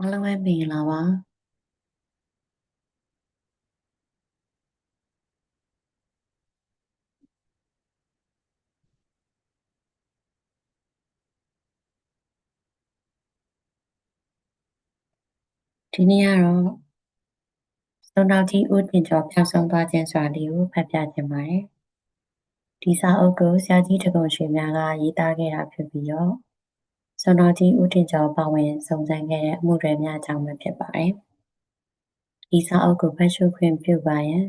အားလုံးပဲမင်္ဂလာပါဒီနေ့ကတော့စုံတော်ကြီးဦးတင်ကျော်ပြောင်းဆုံးသွားခြင်းဆိုတာလေးကိုဖတ်ပြခြင်းပါတယ်ဒီစာအုပ်ကိုဆရာကြီးတကုံရွှေများကရေးသားခဲ့တာဖြစ်ပြီးတော့ စုံတော်ကြီးဦးတင်ကျော်ပါဝင်စုံစမ်းခဲ့တဲ့အမှုတွေများအကြောင်းပဲဖြစ်ပါတယ်ဒီစာအုပ်ကိုဖတ်ရှုခွင့်ပြုပါရန်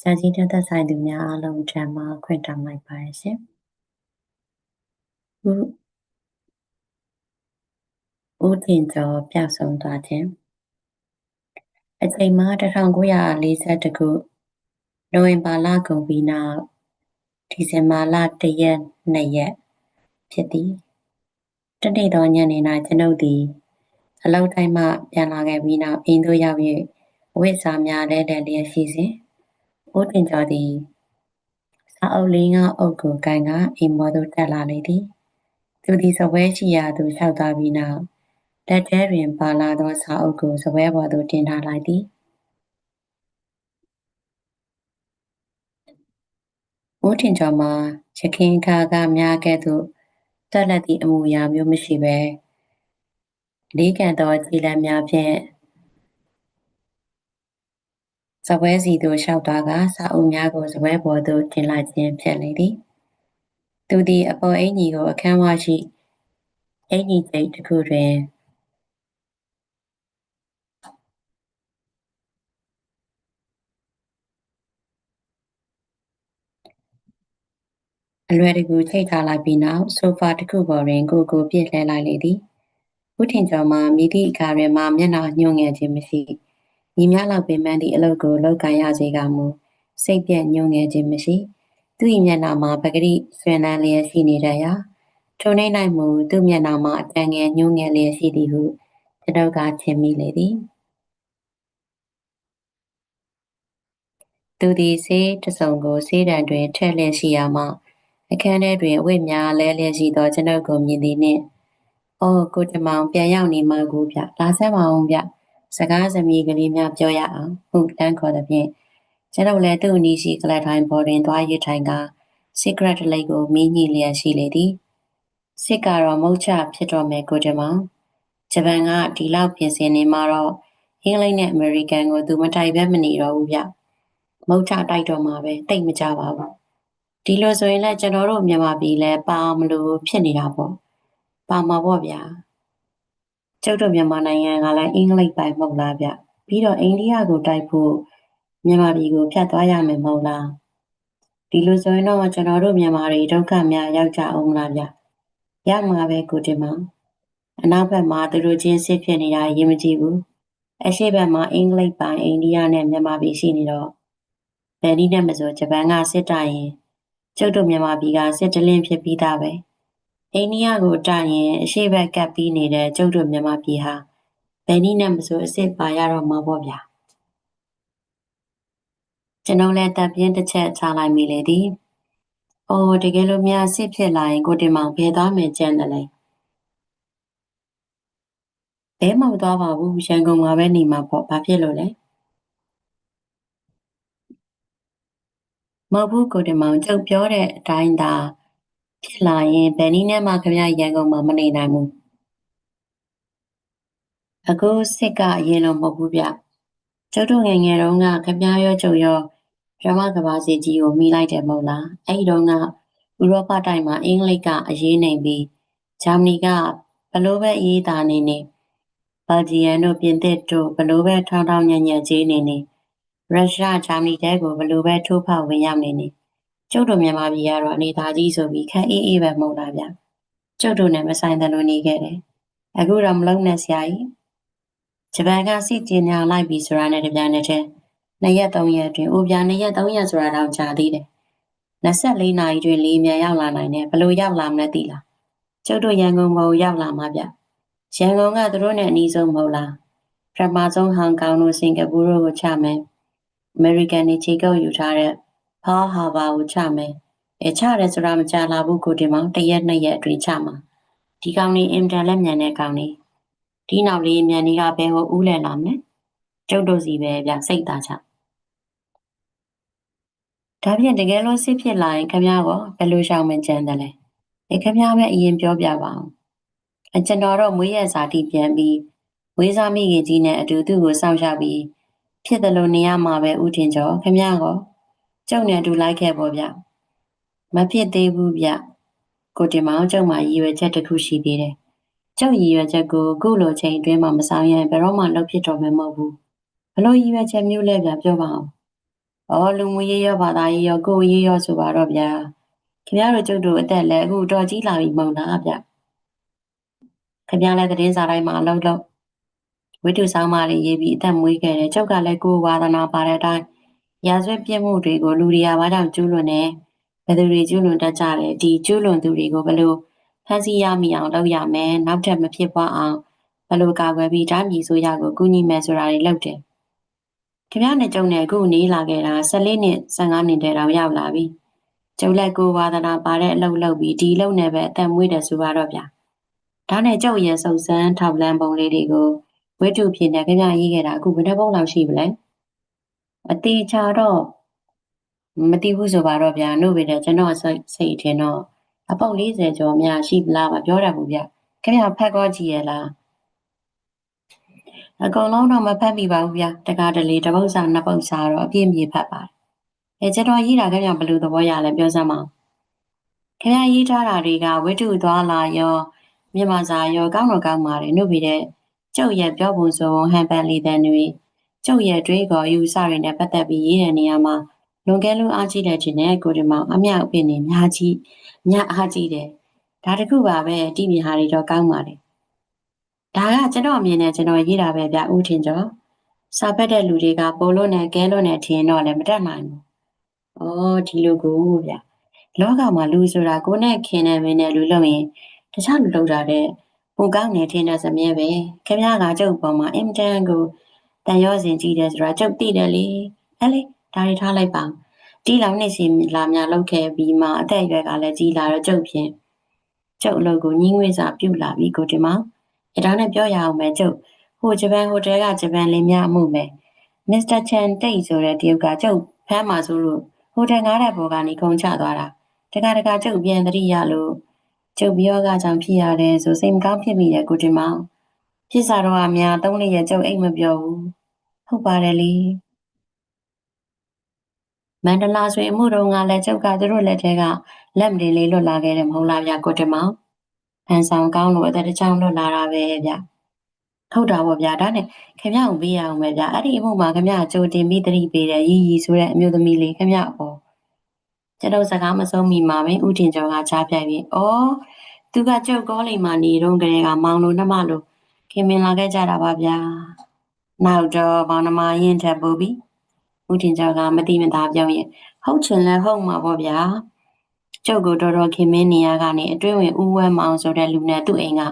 ဆရာကြီးတက်သက်ဆိုင်သူများအားလုံးထံမှခွင့်တောင်းလိုက်ပါရရှင်ဦးဦးတင်ကျော်ပြောင်းဆုံးသွားခြင်းအချိန်မှာ1942ခုနိုဝင်ဘာလကုန်ပြီးနောက်ဒီဇင်ဘာလ1ရက်2ရက်ဖြစ်သည် တနေ့သောညနေ၌ကျွန်ုပ်သည်အလောက်တိုင်းမှပြန်လာခဲ့ပြီးနောက်အိမ်သို့ရောက်၍ဝိစာများလဲလဲလျက်ရှိစဉ်ဦးတင်ကျော်သည်စာအုပ်လေးငါအုပ်ကိုကန်ကအိမ်မော်သို့တက်လာလေသည် သူသည်စပွဲရှိရာသို့လျှောက်သွားပြီးနောက်လက်ထဲတွင်ပါလာသောစာအုပ်ကိုစပွဲပေါ်သို့တင်ထားလိုက်သည်ဦးထင်ကျော်မှာရခင်ခါကများကဲ့သို့ တက်လက်သည့်အမူအရာမျိုးမရှိပဲလေးကန်သောခြေလက်များဖြင့်စပွဲစီသို့လျှောက်သွားကစာအုပ်များကိုစပွဲပေါ်သို့တင်လိုက်ခြင်းဖြစ်လေသည်သူသည်အပေါ်အင်ကြီးကိုအခန်းဝရှိအင်ကြီးကျိတ်တစ်ခုတွင် အလွယ်တကူချိတ်ထားလိုက်ပြီးနောက်ဆိုဖာတစ်ခုပေါ်တွင်ကိုကိုပြည့်လှဲလိုက်လေသည်ဦးထင်ကျော်မှမိသည့်အခါတွင်မှမျက်နှာညှို့ငယ်ခြင်းမရှိညီများလောက်ပင်ပန်းသည့်အလုပ်ကိုလုပ်ကိုင်ရစေကမူစိတ်ပြည့်ညှို့ငယ်ခြင်းမရှိသူ၏မျက်နှာမှာပဂရိဆွေနန်းလျက်ရှိနေတရာထုံနေနိုင်မူသူ့မျက်နှာမှာအတန်ငယ်ညှို့ငယ်လျက်ရှိသည်ဟုကျွန်ုပ်ကထင်မိလေသည်သူသည်ဆေးတစုံကိုဆေးတံတွင်ထည့်လျက်ရှိရာမှ အခန်းထဲတွင်အဝတ်များလဲလျက်ရှိသောကျွန်ုပ်ကိုမြင်သည်နှင့်။အော်ကိုတမောင်ပြန်ရောက်နေမှကိုဗျ။လာဆက်ပါအောင်ဗျ။စကားသမီးကလေးများပြောရအောင်။ဟုတန်းခေါ်သည်ဖြင့်ကျွန်ုပ်လည်းသူ့နီးရှိကလတ်ထိုင်ပေါ်တွင်သွားရထိုင်ကစီကရက်လိတ်ကိုမီးညှိလျက်ရှိလေသည်။စစ်ကတော့မုတ်ချဖြစ်တော့မယ်ကိုတမောင်။ဂျပန်ကဒီလောက်ပြင်ဆင်နေမှတော့အင်္ဂလိပ်နဲ့အမေရိကန်ကိုသူမတိုက်ဘဲမနေတော့ဘူးဗျ။မုတ်ချတိုက်တော့မှပဲတိတ်မကြပါဘူး ဒီလိုဆိုရင်လည်းကျွန်တော်တို့မြန်မာပြည်လည်းပါမလို့ဖြစ်နေတာပေါ့ပါမှာပေါ့ဗျာကျုပ်တို့မြန်မာနိုင်ငံကလည်းအင်္ဂလိပ်ပိုင်မဟုတ်လားဗျပြီးတော့အိန္ဒိယကိုတိုက်ဖို့မြန်မာပြည်ကိုဖြတ်သွားရမယ်မဟုတ်လားဒီလိုဆိုရင်တော့ကျွန်တော်တို့မြန်မာတွေဒုက္ခများရောက်ကြအောင်လားဗျရောက်မှာပဲကိုတင်မအနောက်ဘက်မှာသူတို့ချင်းစစ်ဖြစ်နေတာရင်မကြည့်ဘူးအရှေ့ဘက်မှာအင်္ဂလိပ်ပိုင်အိန္ဒိယနဲ့မြန်မာပြည်ရှိနေတော့ဘယ်နည်းနဲ့မဆိုဂျပန်ကစစ်တိုင်ရင် ကျုပ်တို့မြန်မာပြည်ကစစ်တလင်းဖြစ်ပြီးသားပဲအိန္ဒိယကိုတရင်အရှိဘက်ကပ်ပြီးနေတဲ့ကျုပ်တို့မြန်မာပြည်ဟာဘယ်နည်းနဲ့မဆိုအစ်စ်ပါရတော့မှာပေါ့ဗျာကျွန်တော်လည်းတပ်ပြင်းတစ်ချက်ချလိုက်မိလေသည်။အိုးတကယ်လို့များစစ်ဖြစ်လာရင်ကိုတင်မောင်ဘယ်သွားမယ်ကြံတယ်လဲ။ဘဲမသွားပါဘူးရန်ကုန်မှာပဲနေမှာပေါ့ဘာဖြစ်လို့လဲ။ မဟုတ်ဘူးကိုတင်မောင်ကျုပ်ပြောတဲ့အတိုင်းသာဖြစ်လာရင်ဘယ်နည်းနဲ့မှခင်ဗျရန်ကုန်မှာမနေနိုင်ဘူးအခုစစ်ကအရင်တော့မဟုတ်ဘူးဗျကျုပ်တို့ငယ်ငယ်တုန်းကခင်ဗျရောကျုပ်ရောရမကဘာစီကြီးကိုမိလိုက်တယ်မဟုတ်လားအဲ့ဒီတုန်းကဥရောပတိုင်းမှာအင်္ဂလိပ်ကအရေးနိုင်ပြီးဂျာမနီကဘလို့ပဲအေးတာနေနေဘယ်လ်ဂျီယန်တို့ပြင်သစ်တို့ဘလို့ပဲထောင်းထောင်းညံ့ညံ့ကြီးနေနေ ရုရှားဂျာမနီတဲကိုဘလို့ပဲထိုးဖောက်ဝင်ရောက်နေနေကျုပ်တို့မြန်မာပြည်ကတော့အနေသားကြီးဆိုပြီးခက်အေးအေးပဲမဟုတ်လားဗျကျုပ်တို့နဲ့မဆိုင်တယ်လို့နေခဲ့တယ်အခုတော့မလုံးနဲ့ဆရာကြီးဂျပန်ကစစ်ကျင်ညာလိုက်ပြီဆိုတာနဲ့တပြိုင်နက်တည်းနှစ်ရက်သုံးရက်အတွင်းအိုပြာနှစ်ရက်သုံးရက်ဆိုတာတော့ကြာသေးတယ်24နာရီတွင်လေးမြန်ရောက်လာနိုင်တယ်ဘလို့ရောက်လာမလဲသိလားကျုပ်တို့ရန်ကုန်ဘုံရောက်လာမှာဗျရန်ကုန်ကသူတို့နဲ့အနီးဆုံးမဟုတ်လားပထမဆုံးဟောင်ကောင်တို့စင်ကာပူတို့ကိုချမယ် အမေရိကန်တွေခြေကုပ်ယူထားတဲ့ဖောဟာဘာကိုချမယ်အဲချတယ်ဆိုတာမကြလာဘူးကိုတင်မောင်တရက်နှစ်ရက်အတွင်းချမှာဒီကောင်လေးအင်တန်လက်မြန်တဲ့ကောင်လေးဒီနောက်လေးမြန်နေကဘယ်ဟိုဦးလဲလာမလဲကျုပ်တို့စီပဲဗျစိတ်သားချဒါဖြင့်တကယ်လို့စစ်ဖြစ်လာရင်ခမ ्या ကောဘယ်လိုရှောင်မကြံတယ်လဲအဲခမ ्या ပဲအရင်ပြောပြပါအောင်အကျွန်တော်တော့မွေးရစာတိပြန်ပြီးဝေးစားမိခင်ကြီးနဲ့အတူသူ့ကိုစောင့်ရှောက်ပြီး ဖြစ်တယ်လို့နေရမှာပဲဥထင်ကျော်ခမ ्या ကောကျုပ်နဲ့အတူလိုက်ခဲ့ပေါ့ဗျမဖြစ်သေးဘူးဗျကိုတင်မောင်ကျုပ်မှာရည်ရွယ်ချက်တစ်ခုရှိသေးတယ်ကျုပ်ရည်ရွယ်ချက်ကိုအခုလိုချိန်အတွင်းမှာမဆောင်ရင်ဘယ်တော့မှလုပ်ဖြစ်တော့မှာမဟုတ်ဘူးဘလို့ရည်ရွယ်ချက်မျိုးလဲဗျပြောပါအောင်အော်လူမှုရေးရောဘာသာရေးရောကိုယ်ရေးရောဆိုပါတော့ဗျာခင်ဗျားတို့ကျုပ်တို့အသက်လည်းအခုတော်ကြီးလာပြီမဟုတ်လားဗျခင်ဗျားလည်းသတင်းစာတိုင်းမှာအလုပ်လုပ် ဝိတုဆောင်မလေးရေးပြီးအသက်မွေးခဲ့တယ်ကျုပ်ကလည်းကိုယ်ဝါသနာပါတဲ့အတိုင်းရာဇဝတ်ပြစ်မှုတွေကိုလူတွေကဘာကြောင့်ကျူးလွန်နေဘယ်သူတွေကျူးလွန်တတ်ကြတယ်ဒီကျူးလွန်သူတွေကိုဘယ်လိုဖန်ဆီးရမိအောင်လုပ်ရမယ်နောက်ထပ်မဖြစ်ပွားအောင်ဘယ်လိုကာကွယ်ပြီးတိုင်းပြည်ဆိုရကိုကူညီမယ်ဆိုတာတွေလုပ်တယ်ခင်ဗျားနဲ့ကျုံနဲ့အခုနေလာခဲ့တာ14နှစ်15နှစ်တည်းတော့ရောက်လာပြီကျုပ်လက်ကိုဝါသနာပါတဲ့အလုပ်လုပ်ပြီးဒီလုပ်နဲ့ပဲအသက်မွေးတယ်ဆိုပါတော့ဗျာဒါနဲ့ကျုပ်ရဲ့စုံစမ်းထောက်လန်းပုံလေးတွေကို ဝိတုဖြစ်နေခင်ဗျားရေးခဲ့တာအခုဘယ်နှပုံလောက်ရှိပြီလဲအတေချာတော့မသိဘူးဆိုပါတော့ဗျာနှုတ်ပေတဲ့ကျွန်တော်စိတ်စိတ်ထင်တော့အပုတ်40ကျော်များရှိပလားမပြောတတ်ဘူးဗျခင်ဗျာဖက်ကောကြည့်ရလားအကုန်လုံးတော့မဖတ်မိပါဘူးဗျတကားတလေတပုတ်စာနှစ်ပုတ်စာတော့အပြည့်မြေဖတ်ပါတယ်အဲကျွန်တော်ရေးတာခင်ဗျဘယ်လိုသဘောရလဲပြောစမ်းပါခင်ဗျရေးထားတာတွေကဝိတုသွားလာရောမြန်မာစာရောကောင်းတော့ကောင်းပါတယ်နှုတ်ပေတဲ့ ကျုပ်ရဲ့ပြောပုံဆိုဟန်ပန်လေးတဲ့တွေကျုပ်ရဲ့တွေးခေါ်ယူဆတွေနဲ့ပတ်သက်ပြီးရေးတဲ့နေရာမှာလွန်ကဲလို့အားကြီးတဲ့ခြင်းနဲ့ကိုဒီမောင်အမြောက်အပင်နေများကြီးညအားကြီးတယ်ဒါတခုပါပဲတိမြဟာတွေတော့ကောင်းပါတယ်ဒါကကျွန်တော်အမြင်နဲ့ကျွန်တော်ရေးတာပဲဗျဦးထင်ကျော်စာဖတ်တဲ့လူတွေကပိုလို့နဲ့ကဲလို့နဲ့ထင်တော့လည်းမတတ်နိုင်ဘူး။အော်ဒီလိုကိုဗျလောကမှာလူဆိုတာကိုနဲ့ခင်နဲ့မင်းနဲ့လူလုံးရင်တခြားလူလုံးတာတဲ့ ပုံကောင်းနေထင်တဲ့စမြဲပဲခင်ဗျားကကျုပ်ပေါ်မှာအင်တန်ကိုတန်ရောစင်ကြည့်တယ်ဆိုတာကျုပ်သိတယ်လေအဲ့လေဒါတွေထားလိုက်ပါတီးလောင်နေစီလာများလောက်ခဲ့ပြီးမှအသက်အရွယ်ကလည်းကြီးလာတော့ကျုပ်ဖြင့်ကျုပ်အလုပ်ကိုညင်းငွေစာပြုတ်လာပြီးကိုဒီမှာအဲဒါနဲ့ပြောရအောင်မယ်ကျုပ်ဟိုဂျပန်ဟိုတယ်ကဂျပန်လင်းများမှုမယ်မစ္စတာချန်တိတ်ဆိုတဲ့တယောက်ကကျုပ်ဖမ်းမှာဆိုလို့ဟိုတယ်ငားတဲ့ဘောကနေခုံချသွားတာတခါတခါကျုပ်ပြန်သတိရလို့ ကျုပ်ပြောကကြောင့်ဖြစ်ရတယ်ဆိုစိတ်မကောင်းဖြစ်မိတယ်ကိုတင်မောင်ဖြစ်စားတော့အများသုံးလေးရကျုပ်အိတ်မပြောဘူးဟုတ်ပါတယ်လေမန္တလာဆိုရင်မှုတော်ကလည်းကျုပ်ကသူတို့လက်ထဲကလက်မတင်လေးလွတ်လာခဲ့တယ်မဟုတ်လားဗျကိုတင်မောင်ဟန်ဆောင်ကောင်းလို့အသက်တစ်ချောင်းလွတ်လာတာပဲဗျဟုတ်တာပေါ့ဗျာဒါနဲ့ခင်ဗျားကိုပေးရအောင်ပဲဗျာအဲ့ဒီအမှုမှာခင်ဗျားကြိုတင်ပြီးတတိပေးတယ်ရီရီဆိုတဲ့အမျိုးသမီးလေးခင်ဗျားပေါ့ ကျွန်တော်စကားမဆုံးမိမှာပဲဥတင်ကျော်ကချားပြိုင်ပြီးဩသူကကျုပ်ကောလိမ်မှာနေတော့ကလေးကမောင်လို့နှမလို့ခင်မင်လာခဲ့ကြတာပါဗျာနောက်တော့မောင်နှမရင်ထပ်ပို့ပြီးဥတင်ကျော်ကမတိမသားပြောရင်ဟုတ်ချင်လဲဟုတ်မှာပေါ့ဗျာကျုပ်ကိုတော်တော်ခင်မင်းနေရကနေအတွင်းဝင်ဦးဝဲမောင်ဆိုတဲ့လူနဲ့သူ့အိမ်က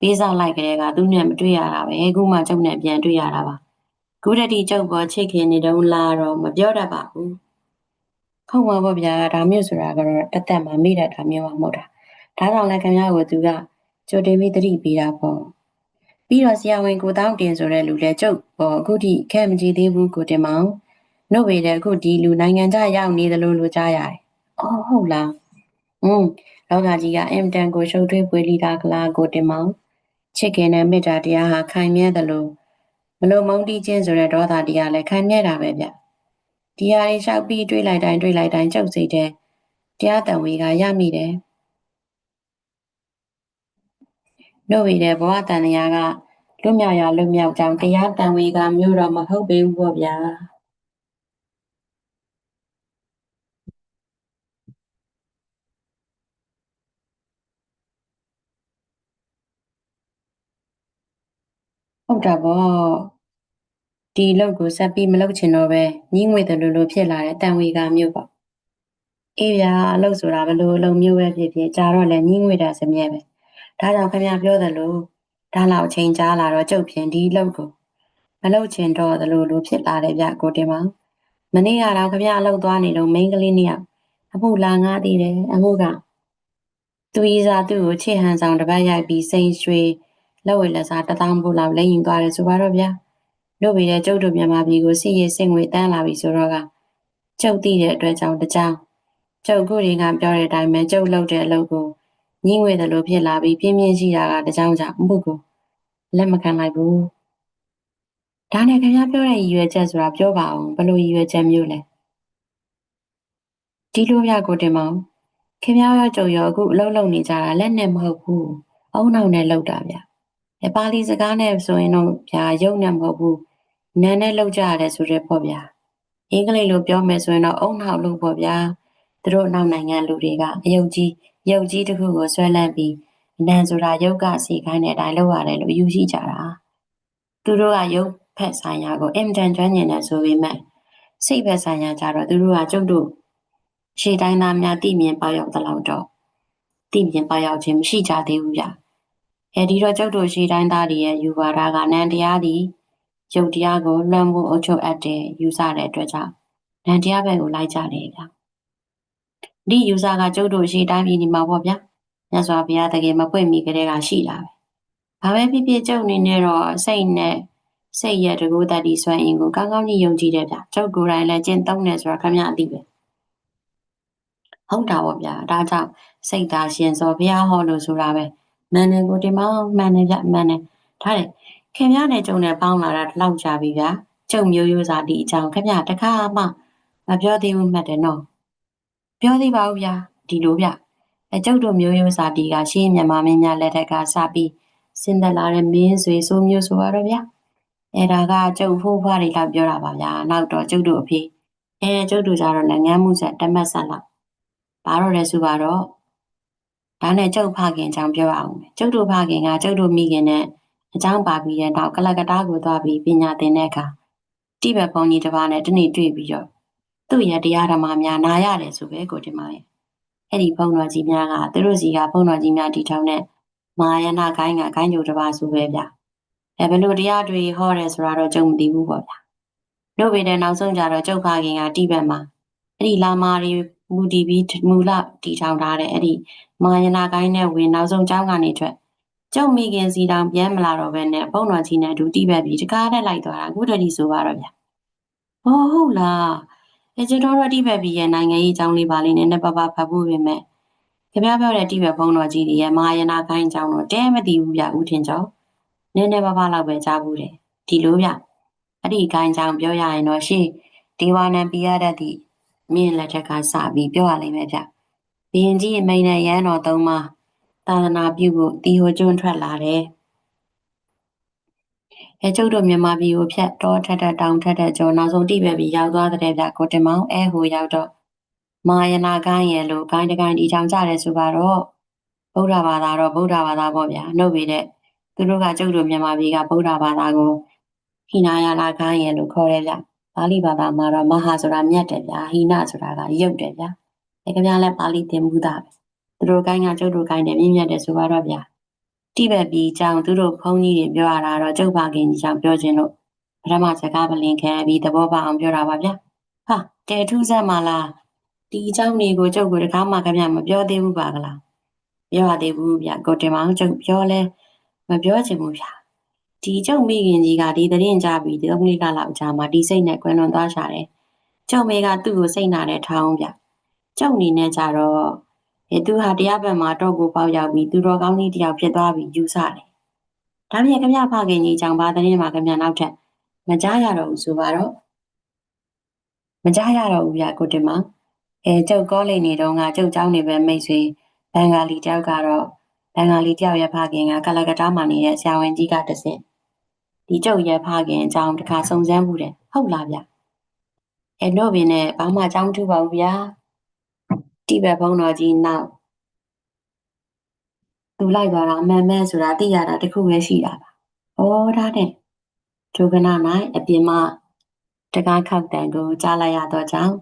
ပေးစားလိုက်ကလေးကသူနဲ့မတွေ့ရတာပဲအခုမှကျုပ်နဲ့ပြန်တွေ့ရတာပါခုတည်းကျုပ်ပေါ်ချိတ်ခင်နေတော့လာတော့မပြောတတ်ပါဘူး ဟုတ်ပါပေါ့ဗျာဒါမျိုးဆိုတာကတော့တသက်မှမိတတ်တာမျိုးမှမဟုတ်တာဒါကြောင့်လည်းခင်ဗျားကိုသူကကြိုတင်ပြီးတတိပေးတာပေါ့ပြီးတော့ဆရာဝန်ကိုတောင်းတင်ဆိုတဲ့လူလည်းကျုပ်ပေါ်အခုထိခဲမကြည့်သေးဘူးကိုတင်မောင်နှုတ်ပေတဲ့အခုဒီလူနိုင်ငံခြားရောက်နေသလိုလိုကြားရတယ်။အော်ဟုတ်လား။อืมလောကကြီးကအင်တန်ကိုရှုပ်ထွေးပွေလီတာကလားကိုတင်မောင်ချစ်ခင်တဲ့မေတ္တာတရားဟာခိုင်မြဲသလိုမလိုမုန်းတီးခြင်းဆိုတဲ့ဒေါသတရားလည်းခိုင်မြဲတာပဲဗျ။ ဒီဟာတွေလျှောက်ပြီးတွေးလိုက်တိုင်းတွေးလိုက်တိုင်းကြုတ်စိတ်တဲ့တရားတန်ဝေကရမိတယ်။နှုတ်ဝေတဲ့ဘဝတန်တရားကလွတ်မြောက်ရလွတ်မြောက်ကြောင်းတရားတန်ဝေကမျိုးတော့မဟုတ်ပေဘူးပေါ့ဗျာ။ဟုတ်တာပေါ့ ဒီလောက်ကိုဆက်ပြီးမလုပ်ချင်တော့ပဲညီးငွေတယ်လို့လို့ဖြစ်လာတဲ့တန်ဝေကမျိုးပေါ့အေးဗျာအလုပ်ဆိုတာဘလို့အလုပ်မျိုးပဲဖြစ်ဖြစ်ကြာတော့လဲညီးငွေတာစမြဲပဲဒါကြောင့်ခင်ဗျာပြောသလိုဒါလောက်အချိန်ကြာလာတော့ကြုတ်ဖြင့်ဒီလောက်ကိုမလုပ်ချင်တော့သလိုလိုဖြစ်လာတယ်ဗျကိုတင်ပါမနေ့ကတော့ခင်ဗျာအလုပ်သွားနေတော့မိန်းကလေးနှစ်ယောက်အမှုလာငားသေးတယ်အမှုကသူဤစားသူ့ကိုချစ်ဟန်ဆောင်တစ်ပတ်ရိုက်ပြီးစိန်ရွှေလက်ဝဲလက်စားတစ်သောင်းပို့လောက်လိမ့်ယူသွားတယ်ဆိုပါတော့ဗျာ တို့ပြည်တဲ့ကျုပ်တို့မြန်မာပြည်ကိုစစ်ရေးစစ်ငွေတန်းလာပြီဆိုတော့ကကျုပ်သိတဲ့အတွက်ကြောင့်တကြောင်ကျုပ်ခုတွေကပြောတဲ့အတိုင်းပဲကျုပ်လုပ်တဲ့အလုပ်ကိုညှိငွေတယ်လို့ဖြစ်လာပြီးပြင်းပြင်းရှိတာကတကြောင်ကြောင့်မှုကိုလက်မခံလိုက်ဘူးဒါနဲ့ခင်ဗျားပြောတဲ့ရည်ရွယ်ချက်ဆိုတာပြောပါအောင်ဘယ်လိုရည်ရွယ်ချက်မျိုးလဲဒီလိုပြကိုတင်မောင်ခင်ဗျားရောကြုံရောအခုအလုပ်လုပ်နေကြတာလက်နဲ့မဟုတ်ဘူးအုံနောက်နဲ့လုပ်တာဗျ။ပါဠိစကားနဲ့ဆိုရင်တော့ဗျာရုပ်နဲ့မဟုတ်ဘူး နာနဲ့လောက်ကြရတယ်ဆိုတဲ့ပေါ့ဗျာအင်္ဂလိပ်လိုပြောမယ်ဆိုရင်တော့အုံနောက်လို့ပေါ့ဗျာသူတို့နောက်နိုင်ငံလူတွေကအယုတ်ကြီးရုပ်ကြီးတစ်ခုကိုဆွဲလန့်ပြီးအနံဆိုတာရုပ်ကစီခိုင်းတဲ့အတိုင်းလုပ်ရတယ်လို့ယူရှိကြတာသူတို့ကရုပ်ဖက်ဆိုင်ရာကိုအင်တန်ကျွမ်းကျင်တယ်ဆိုပေမဲ့စိတ်ဖက်ဆိုင်ရာကြတော့သူတို့ကကျုပ်တို့ရှေ့တိုင်းသားများသိမြင်ပေါရောက်သလောက်တော့သိမြင်ပေါရောက်ခြင်းမရှိကြသေးဘူးဗျအဲဒီတော့ကျုပ်တို့ရှေ့တိုင်းသားတွေရဲ့ယူဝါဒကနန္တရားသည် ရုပ်တရားကိုလွှမ်းမိုးအုပ်ချုပ်အပ်တဲ့ယူဆတဲ့အတွက်ကြောင့်နန္တရားဘက်ကိုလိုက်ကြတယ်ဗျဒီယူဆကကျုပ်တို့ရှေ့တိုင်းပြည်ဒီမှာပေါ့ဗျာမြတ်စွာဘုရားတကယ်မပွင့်မိကြတဲ့ကရှိလာပဲဘာပဲဖြစ်ဖြစ်ကျုပ်အနေနဲ့တော့စိတ်နဲ့စိတ်ရဲ့တကူတတ္တိစွမ်းအင်ကိုကောင်းကောင်းကြီးယုံကြည်တယ်ဗျကျုပ်ကိုယ်တိုင်လည်းကျင့်သုံးတယ်ဆိုတာခင်ဗျအသိပဲဟုတ်တာပေါ့ဗျာဒါကြောင့်စိတ်သာရှင်စောဘုရားဟောလို့ဆိုတာပဲမှန်တယ်ကိုဒီမောင်မှန်တယ်ဗျမှန်တယ်ဒါလေ ခင်ဗျားနဲ့ကျုံနဲ့ပေါင်းလာတာလောက်ကြပြီဗျာကျုံမျိုးရိုးစာဒီအကြောင်းခင်ဗျာတခါမှမပြောသေးဘူးမှတ်တယ်နော်ပြောသေးပါဘူးဗျာဒီလိုဗျအကျုပ်တို့မျိုးရိုးစာဒီကရှေးမြန်မာမင်းများလက်ထက်ကစပြီးဆင်းသက်လာတဲ့မင်းဆွေဆိုမျိုးဆိုပါတော့ဗျာအဲ့ဒါကကျုပ်ဖိုးဖွားတွေကပြောတာပါဗျာနောက်တော့ကျုပ်တို့အဖေအဲကျုပ်တို့ကြတော့လည်းငမ်းမှုဆက်တမတ်ဆက်လောက်ဘာတော့လဲဆိုပါတော့ဒါနဲ့ကျုပ်ဖခင်ကြောင့်ပြောအောင်ကျုပ်တို့ဖခင်ကကျုပ်တို့မိခင်နဲ့ အကြောင်းပါပြီးတဲ့နောက်ကလကတားကိုသွားပြီးပညာသင်တဲ့အခါတိဘက်ဘုံကြီးတစ်ပါးနဲ့တနေ့တွေ့ပြီးတော့သူ့ရဲ့တရားဓမ္မများနာရတယ်ဆိုပဲကိုဒီမှာရဲ့အဲ့ဒီဘုံတော်ကြီးများကသူတို့စီကဘုံတော်ကြီးများတီထောင်တဲ့မာယနာကိုင်းကကိုင်းကြိုတစ်ပါးဆိုပဲဗျအဲဘယ်လိုတရားတွေဟောတယ်ဆိုတာတော့ကြုံမသိဘူးပေါ့ဗျတို့ပေတဲ့နောက်ဆုံးကြတော့ကျုပ်ဖခင်ကတိဘက်မှာအဲ့ဒီလာမာတွေမူတည်ပြီးမူလတီထောင်ထားတဲ့အဲ့ဒီမာယနာကိုင်းနဲ့ဝင်နောက်ဆုံးကျောင်းကနေထွက် ကျုပ်မိခင်စီတောင်ပြန်မလာတော့ဘဲနဲ့ဘုံတော်ကြီးနဲ့အတူတိပတ်ပြီးတကားတက်လိုက်သွားတာအခုတည်းဆိုပါတော့ဗျာဟောဟုတ်လားအဲကျွန်တော်တို့တိပတ်ပြီးရဲ့နိုင်ငံရေးအကြောင်းလေးပါလေးနဲ့နည်းပပဖတ်ဖို့ပြင်မဲ့ခင်ဗျားပြောတဲ့တိပတ်ဘုံတော်ကြီးတွေရဲ့မာယနာကိုင်းအကြောင်းတော့တဲမသိဘူးဗျဦးထင်ကျော်နည်းနည်းပပလောက်ပဲကြားဘူးတယ်ဒီလိုဗျအဲ့ဒီကိုင်းအကြောင်းပြောရရင်တော့ရှေ့ဒေဝနံပြရတတ်သည့်မြင့်လက်ထက်ကစပြီးပြောရလိမ့်မယ်ဗျဘီရင်ကြီးအမိန်နဲ့ရန်တော်သုံးပါး သာသနာပြုဖို့တီဟိုကျွန်းထွက်လာတယ်အဲကျုပ်တို့မြန်မာပြည်ကိုဖြတ်တောထက်ထက်တောင်ထက်ထက်ကျော်နောက်ဆုံးတိပဲပြီးရောက်သွားတဲ့ဗျကိုတင်မောင်အဲဟိုရောက်တော့မာယနာကိုင်းရဲ့လို့ကိုင်းတကိုင်းဒီချောင်ကြတယ်ဆိုပါတော့ဗုဒ္ဓဘာသာတော့ဗုဒ္ဓဘာသာပေါ့ဗျာနှုတ်ပေတဲ့သူတို့ကကျုပ်တို့မြန်မာပြည်ကဗုဒ္ဓဘာသာကိုဟိနာယနာကိုင်းရဲ့လို့ခေါ်တယ်ဗျပါဠိဘာသာမှာတော့မဟာဆိုတာမြတ်တယ်ဗျာဟိနဆိုတာကရုပ်တယ်ဗျာအဲခင်ဗျားလည်းပါဠိသင်မှုသားပဲ သူတို့ကိုင်းကကျုပ်တို့ကိုင်းတယ်မြင့်မြတ်တယ်ဆိုတော့ဗျာတိဘက်ပြည်ကြောင့်သူတို့ဘုန်းကြီးတွေပြောရတာတော့ကျုပ်ပါခင်ကြီးကြောင့်ပြောခြင်းလို့ပထမစကားပလင်ခံပြီးသဘောပေါက်အောင်ပြောတာပါဗျာဟာတဲထူးစက်မလားဒီအကြောင်းတွေကိုကျုပ်ကိုတကားမှခင်ဗျမပြောသေးဘူးပါကလားပြောရသေးဘူးဗျကိုတင်မောင်ကျုပ်ပြောလဲမပြောချင်ဘူးဗျာဒီကျုပ်မိခင်ကြီးကဒီသတင်းကြပြီးဒီသုံးလေးလလောက်ကြာမှဒီစိတ်နဲ့ကွယ်လွန်သွားရှာတယ်ကျုပ်မေကသူ့ကိုစိတ်နာတဲ့ထောင်းဗျကျုပ်အနေနဲ့ကြတော့ အဲသူဟာတရားဘက်မှာတော့ကိုပေါက်ရောက်ပြီးသူတော်ကောင်းကြီးတယောက်ဖြစ်သွားပြီးယူဆတယ်။ဒါပြင်ခမဖခင်ကြီးကြောင့်ဘာသတင်းမှာခမနောက်ထပ်မကြားရတော့ဘူးဆိုပါတော့မကြားရတော့ဘူးဗျကိုတင်မအဲကျုပ်ကောလိပ်နေတော့ငါကျုပ်เจ้าနေပဲမိတ်ဆွေဘင်္ဂါလီတယောက်ကတော့ဘင်္ဂါလီတယောက်ရဲ့ဖခင်ကကလကတားမှာနေတဲ့ဆရာဝန်ကြီးကတဆင့်ဒီကျုပ်ရဲ့ဖခင်အကြောင်းတခါစုံစမ်းမှုတယ်ဟုတ်လားဗျအဲတော့ပင်နဲ့ဘာမှအကြောင်းထူပါဘူးဗျာ တိဘက်ဘုံတော်ကြီးနောက်သူလိုက်သွားတာအမှန်မှန်ဆိုတာသိရတာတခုပဲရှိတာပါ။ဩဒါနဲ့ဒုက္ခနာ၌အပြင်မှတကားခောက်တန်ကိုကြားလိုက်ရတော့ကြောင့်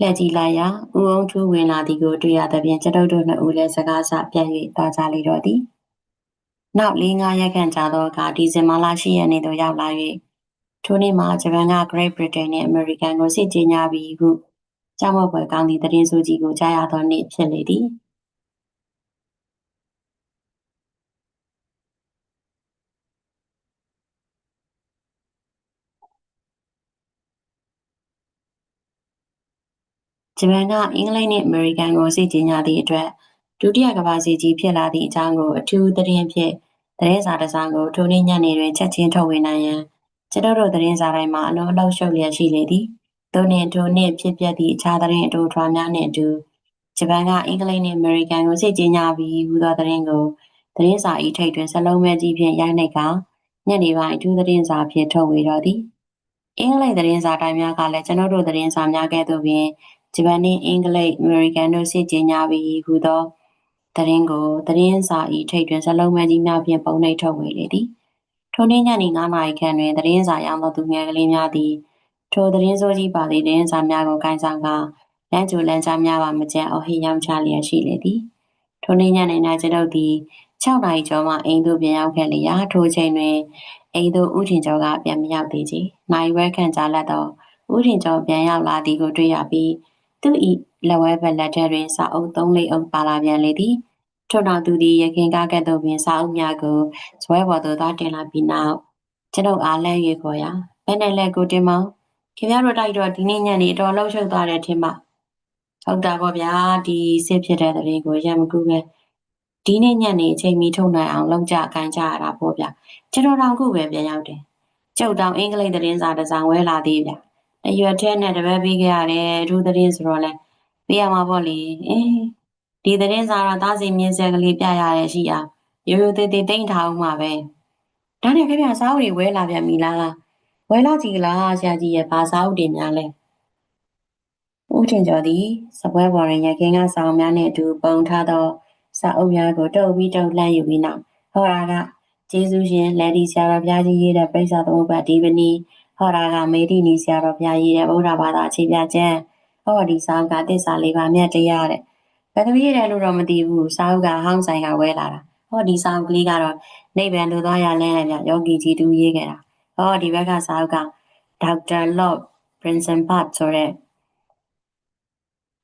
လက်ကြည့်လိုက်ရဦးအောင်ထူးဝင်လာသည်ကိုတွေ့ရသဖြင့်ကျွန်ုပ်တို့နှစ်ဦးလည်းစကားစပြန်၍သွားကြလေတော့သည်။နောက်၄၅ရက်ခန့်ကြာသောအခါဒီဇင်ဘာလ10ရက်နေ့သို့ရောက်လာ၍ထိုနေ့မှာဂျပန်က Great Britain နှင့် American ကိုစစ်ကြေညာပြီးဟု ကြောင်းမပွဲကောင်းသည့်သတင်းဆိုးကြီးကိုကြားရသောနေ့ဖြစ်လေသည်ဂျပန်ကအင်္ဂလိပ်နှင့်အမေရိကန်ကိုစစ်ကြေညာသည့်အတွက်ဒုတိယကမ္ဘာစစ်ကြီးဖြစ်လာသည့်အကြောင်းကိုအထူးသတင်းဖြင့်သတင်းစာတစ်စောင်ကိုထိုနေ့ညနေတွင်ချက်ချင်းထုတ်ဝေနိုင်ရန်ကျွန်တော်တို့သတင်းစာတိုင်းမှာအလုံးအလောက်ရှုပ်လျက်ရှိလေသည်။ သို့နှင့်ထိုနေ့ဖြစ်ပျက်သည့်အခြားသတင်းအတူထွားများနှင့်အတူဂျပန်ကအင်္ဂလိပ်နှင့်အမေရိကန်ကိုစစ်ကြေညာပြီးဟူသောသတင်းကိုသတင်းစာ၏ထိပ်တွင်စလုံးမဲကြီးဖြင့်ရိုက်နှိပ်ကညနေပိုင်းအထူးသတင်းစာဖြင့်ထုတ်ဝေတော်သည်။အင်္ဂလိပ်သတင်းစာတိုင်းများကလည်းကျွန်တော်တို့သတင်းစာများကဲ့သို့ပင်ဂျပန်နှင့်အင်္ဂလိပ်အမေရိကန်တို့စစ်ကြေညာပြီးဟူသောသတင်းကိုသတင်းစာ၏ထိပ်တွင်စလုံးမဲကြီးများဖြင့်ပုံနှိပ်ထုတ်ဝေလေသည်ထိုနေ့ညနေ9နာရီခန့်တွင်သတင်းစာရောင်းသောသူငယ်ကလေးများသည် ထိုသတင်းစိုးကြီးပါသည့်သတင်းစာများကိုကိုင်ဆောင်ကလမ်းကြိုလမ်းကြားများပါမကျန်အဟိရောင်ချလျက်ရှိလေသည်ထိုနေ့ညနေ၌ကျွန်ုပ်သည်6နာရီကျော်မှအိမ်သို့ပြန်ရောက်ခဲ့လျာထိုချိန်တွင်အိမ်သို့ဥထင်ကျော်ကပြန်မရောက်သေးချေနိုင်ဝဲခန့်ကြားလက်တော့ဥထင်ကျော်ပြန်ရောက်လာသည်ကိုတွေ့ရပြီးသူ၏လက်ဝဲဘက်လက်ထဲတွင်စာအုပ်၃လေးအုပ်ပါလာပြန်လေသည်ထို့နောက်သူသည်ရခင်ကားကဲ့သို့ပင်စာအုပ်များကိုဇွဲပေါ်သို့သွားတင်လာပြီးနောက်ကျွန်ုပ်အားလဲ၍ခေါ်ရာဘယ်နဲ့လဲကိုတင်မောင် ခင်ဗျားတို့တိုက်တော့ဒီနေ့ညနေအတော်လှုပ်ရှုပ်သွားတယ်ထင်ပါဟုတ်တာပေါ့ဗျာဒီစစ်ဖြစ်တဲ့တရင်ကိုရမကူပဲဒီနေ့ညနေအချိန်မီထုတ်နိုင်အောင်လုပ်ကြခိုင်းကြရတာပေါ့ဗျကျွန်တော်တောင်ခုပဲပြန်ရောက်တယ်ကျုပ်တောင်အင်္ဂလိပ်သတင်းစာတစ်စောင်ဝဲလာသေးဗျအရွယ်ထဲနဲ့တပည့်ပေးခဲ့ရတယ်အထူးသတင်းဆိုတော့လဲပေးရမှာပေါ့လေအင်းဒီသတင်းစာတော့သားစီမြင်းဆက်ကလေးပြရတဲ့ရှိအောင်ရိုးရိုးသေးသေးတိမ့်ထားအောင်မှာပဲဒါနဲ့ခင်ဗျာစားအုပ်တွေဝဲလာပြန်ပြီလား ဝဲလာကြည့်လားဆရာကြီးရဲ့ဘာစားအုပ်တွေများလဲဦးထင်ကျော်သည်စပွဲပေါ်တွင်ရခင်ကစောင်းများနှင့်အတူပုံထားသောစာအုပ်များကိုတုပ်ပြီးတုပ်လှမ်းယူပြီးနောက်ဟောရာကကျေးဇူးရှင်လက်ဒီဆရာတော်ဘုရားကြီးရေးတဲ့ပိဿသမုပ္ပါဒီပနီဟောရာကမေဒီနီဆရာတော်ဘုရားရေးတဲ့ဗုဒ္ဓဘာသာအခြေပြခြင်းဟောဒီစာကတစ္ဆာလေးပါမြတ်တရားတဲ့ဘယ်သူရေးတယ်လို့တော့မသိဘူးစာအုပ်ကဟောင်းဆိုင်ကဝဲလာတာဟောဒီစာအုပ်ကလေးကတော့နိဗ္ဗာန်လိုသွားရလဲလေဗျယောဂီကြီးတူရေးခဲ့တာ ဟောဒီဘက်ကစာအုပ်ကဒေါက်တာလော့ပရင်စန်ဘတ်ဆိုတဲ့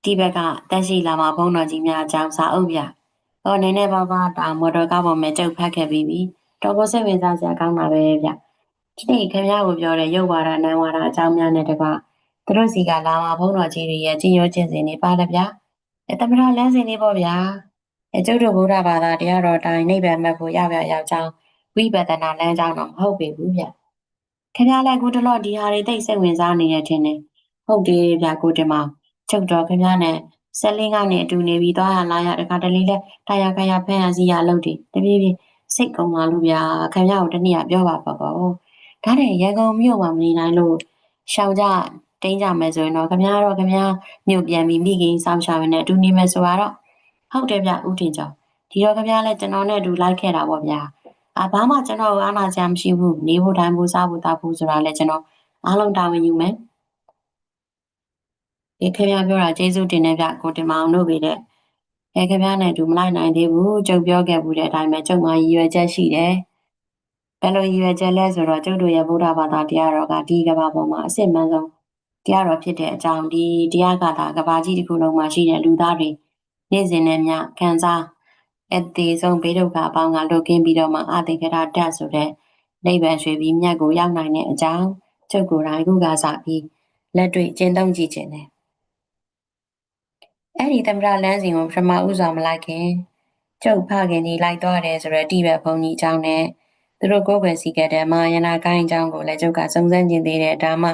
ဒီဘက်ကတက်ရှိလာမှာဘုန်းတော်ကြီးများအကြောင်းစာအုပ်ပြဟောနည်းနည်းပါးပါးတာမော်တော်ကားပေါ်မှာကြုတ်ဖတ်ခဲ့ပြီးပြီတော်ကိုစိတ်ဝင်စားစရာကောင်းတာပဲဗျဒီနေ့ခင်ဗျားကိုပြောတဲ့ရုပ်ဝါဒနံဝါဒအကြောင်းများနဲ့တကွသူတို့စီကလာမှာဘုန်းတော်ကြီးတွေရဲ့ကြည်ရောကျင့်စဉ်တွေပါလေဗျာအဲတမရလမ်းစဉ်လေးပေါ့ဗျာအဲကျုပ်တို့ဗုဒ္ဓဘာသာတရားတော်တိုင်းနိဗ္ဗာန်မဲ့ဖို့ရောက်ရရောက်ကြောင်းဝိပဿနာလမ်းကြောင်းတော့မဟုတ်ပေဘူးဗျ ခင်ဗျားလည်းကိုတလော့ဒီဟာတွေသိစိတ်ဝင်စားနေရတဲ့နဲ့ဟုတ်တယ်ဗျကိုတင်မောင်ချုပ်တော်ခင်ဗျားနဲ့ဆက်လင်းကနေအတူနေပြီးသွားရလာရတခါတလေလဲတာယာခယာဖန်ရစီရအလုပ်တွေတပြေးပြေးစိတ်ကုန်လာလို့ဗျာခင်ဗျားကိုတနည်းပြောပါပေါ့ပေါ့ဒါနဲ့ရန်ကုန်မြို့မှာမနေနိုင်လို့ရှောင်ကြတင်းကြမယ်ဆိုရင်တော့ခင်ဗျားတော့ခင်ဗျားမြို့ပြန်ပြီးမိခင်စောင့်ရှာနေတဲ့အတူနေမယ်ဆိုတော့ဟုတ်တယ်ဗျဦးတင်ကျော်ဒီတော့ခင်ဗျားလည်းကျွန်တော်နဲ့အတူလိုက်ခဲ့တာပေါ့ဗျာ အာဘာမှကျွန်တော်အားနာစရာမရှိဘူးနေဖို့တိုင်းဖို့စားဖို့တောက်ဖို့ဆိုတာလည်းကျွန်တော်အားလုံးတာဝန်ယူမယ်ဒီခင်ဗျားပြောတာကျေးဇူးတင်တယ်ဗျကိုတင်မအောင်တို့ပဲတဲ့အဲခင်ဗျားနဲ့အတူမလိုက်နိုင်သေးဘူးကျုပ်ပြောခဲ့ဘူးတဲ့အတိုင်းပဲကျုပ်မှရည်ရွယ်ချက်ရှိတယ်ဘယ်လိုရည်ရွယ်ချက်လဲဆိုတော့ကျုပ်တို့ရဲ့ဗုဒ္ဓဘာသာတရားတော်ကဒီကဘာပေါ်မှာအစစ်မှန်ဆုံးတရားတော်ဖြစ်တဲ့အကြောင်းဒီတရားကသာကဘာကြီးတစ်ခုလုံးမှာရှိတဲ့လူသားတွေနေ့စဉ်နဲ့မျှခံစား အသေးဆုံးဘေးဒုက္ခအပေါင်းကလွတ်ကင်းပြီးတော့မှအာတိကရဓာတ်ဆိုတဲ့နိဗ္ဗာန်ရွှေပြီးမြတ်ကိုရောက်နိုင်တဲ့အကြောင်းကျုပ်ကိုယ်တိုင်ခုကစားပြီးလက်တွေ့ကျင့်သုံးကြည့်ခြင်းတယ်အဲ့ဒီသမရလမ်းစဉ်ကိုပထမဦးဆောင်မလိုက်ခင်ကျုပ်ဖခင်ကြီးလိုက်သွားတယ်ဆိုတော့တိဘက်ဘုံကြီးအကြောင်းနဲ့သူတို့ကိုယ်ွယ်စီခဲ့တဲ့မာယနာကိုင်းအကြောင်းကိုလည်းကျုပ်ကစုံစမ်းကျင်သေးတဲ့ဒါမှ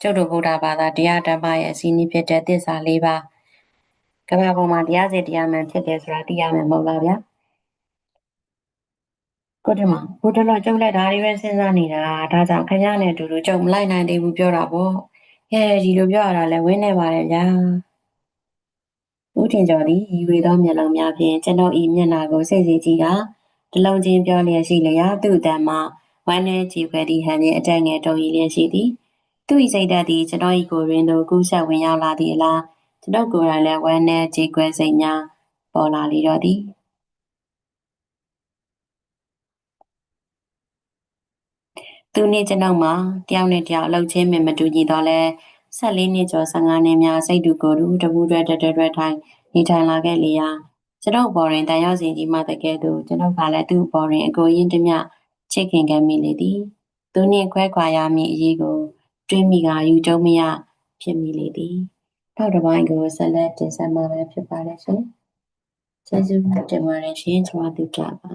ကျုပ်တို့ဗုဒ္ဓဘာသာတရားဓမ္မရဲ့စီနီးဖြစ်တဲ့သစ္စာ၄ပါး ကမ္ဘာပေါ်မှာတရားစစ်တရားမှန်ဖြစ်တယ်ဆိုတာသိရမယ်မဟုတ်လားဗျာကိုတမကိုတလောကျုပ်လည်းဒါတွေပဲစဉ်းစားနေတာဒါကြောင့်ခင်ဗျားနဲ့အတူတူကျုပ်မလိုက်နိုင်သေးဘူးပြောတာပေါ့ဟဲဒီလိုပြောရတာလည်းဝင်းနေပါတယ်ဗျာဦးထင်ကျော်သည်ရီဝေသောမျက်လုံးများဖြင့်ကျွန်တော်၏မျက်နှာကိုစိတ်စီကြည့်ကတလုံးချင်းပြောလျက်ရှိလျာသူ့အတန်မှဝမ်းနဲ့ကြည်ခွဲသည့်ဟန်ဖြင့်အတက်ငယ်တုံရီလျက်ရှိသည်သူ့၏စိတ်ဓာတ်သည်ကျွန်တော်၏ကိုယ်ရင်းသို့ကူးဆက်ဝင်ရောက်လာသည့်အလား ကျွန်ုပ်ကိုယ်တိုင်လည်းဝမ်းနဲ့ကြည်ခွဲစိတ်များပေါ်လာလေတော့သည်သူနှင့်ကျွန်ုပ်မှာတယောက်နဲ့တယောက်အလုပ်ချင်းမမတူညီတော့လဲ14နှစ်ကျော်15နှစ်များစိတ်တူကိုယ်တူတပူတွဲတတွဲထိုင်နေထိုင်လာခဲ့လေရာကျွန်ုပ်ပေါ်တွင်တန်ရောက်စဉ်ကြီးမှတကယ်သူကျွန်ုပ်ကလည်းသူ့ပေါ်တွင်အကိုရင်းတမျှချစ်ခင်ခဲ့မိလေသည်သူနှင့်ခွဲခွာရမည့်အရေးကို တွေးမိကယူကြုံမရဖြစ်မိလေသည် နောက်တစ်ပိုင်းကိုဆက်လက်တင်ဆက်မှာပဲဖြစ်ပါတယ်ရှင်ကျေးဇူးတင်ပါတယ်ရှင်ကျွန်မတို့ကြပါ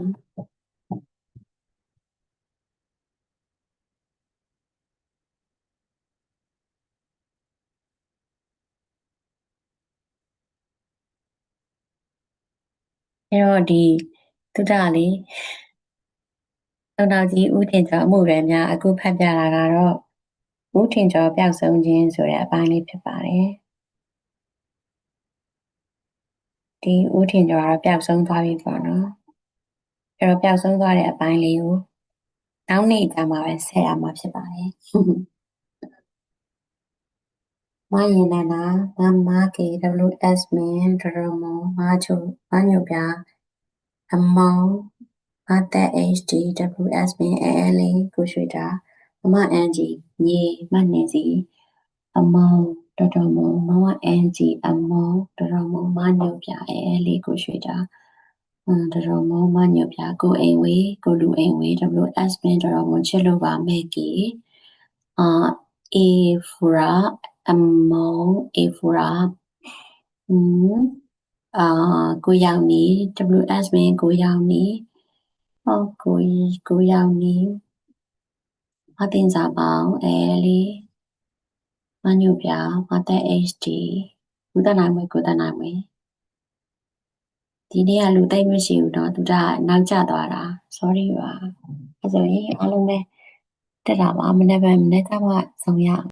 အဲ့တော့ဒီသုဒ္ဓလေးတော်တော်ကြီးဥတင်ကျော်အမှုရယ်များအခုဖတ်ပြတာကတော့ဥတင်ကျော်ပျောက်ဆုံးခြင်းဆိုတဲ့အပိုင်းလေးဖြစ်ပါတယ် ဒီဥတင်ကျော်ကတော့ပျောက်ဆုံးသွားပြီပေါ့နော်အဲ့တော့ပျောက်ဆုံးသွားတဲ့အပိုင်းလေးကိုနောက်နေ့ကျမှပဲဆက်ရမှာဖြစ်ပါတယ်မယင်နနာမမကေ WS မင်းဒရမမချုမညုပြအမောင်အသက် HD WS မင်း AL ကိုရွှေတာမမအန်ဂျီညီမနေစီအမောင် တော်တော်မမမအန်ဂျီအမောင်တော်တော်မမညုပြ AL ကိုရွှေတာအမ်တော်တော်မမညုပြကိုအိမ်ဝေးကိုလူအိမ်ဝေး WS မင်းတော်တော်မချစ်လို့ပါမဲကီအာအေဖရာအမောင်အေဖရာอืมအာကိုရောင်နီ WS မင်းကိုရောင်နီဟောကိုကိုရောင်နီအတင်စားပေါင်းအဲလေး မညုပြမသက် HD ကုသနိုင်မွေကုသနိုင်မွေဒီနေ့ကလူသိမ့်မရှိဘူးတော့သူကနောက်ကျသွားတာ sorry ပါအဲဆိုရင်အားလုံးပဲတက်တာပါမနေ့ကမနေ့ကမှဆောင်ရအောင်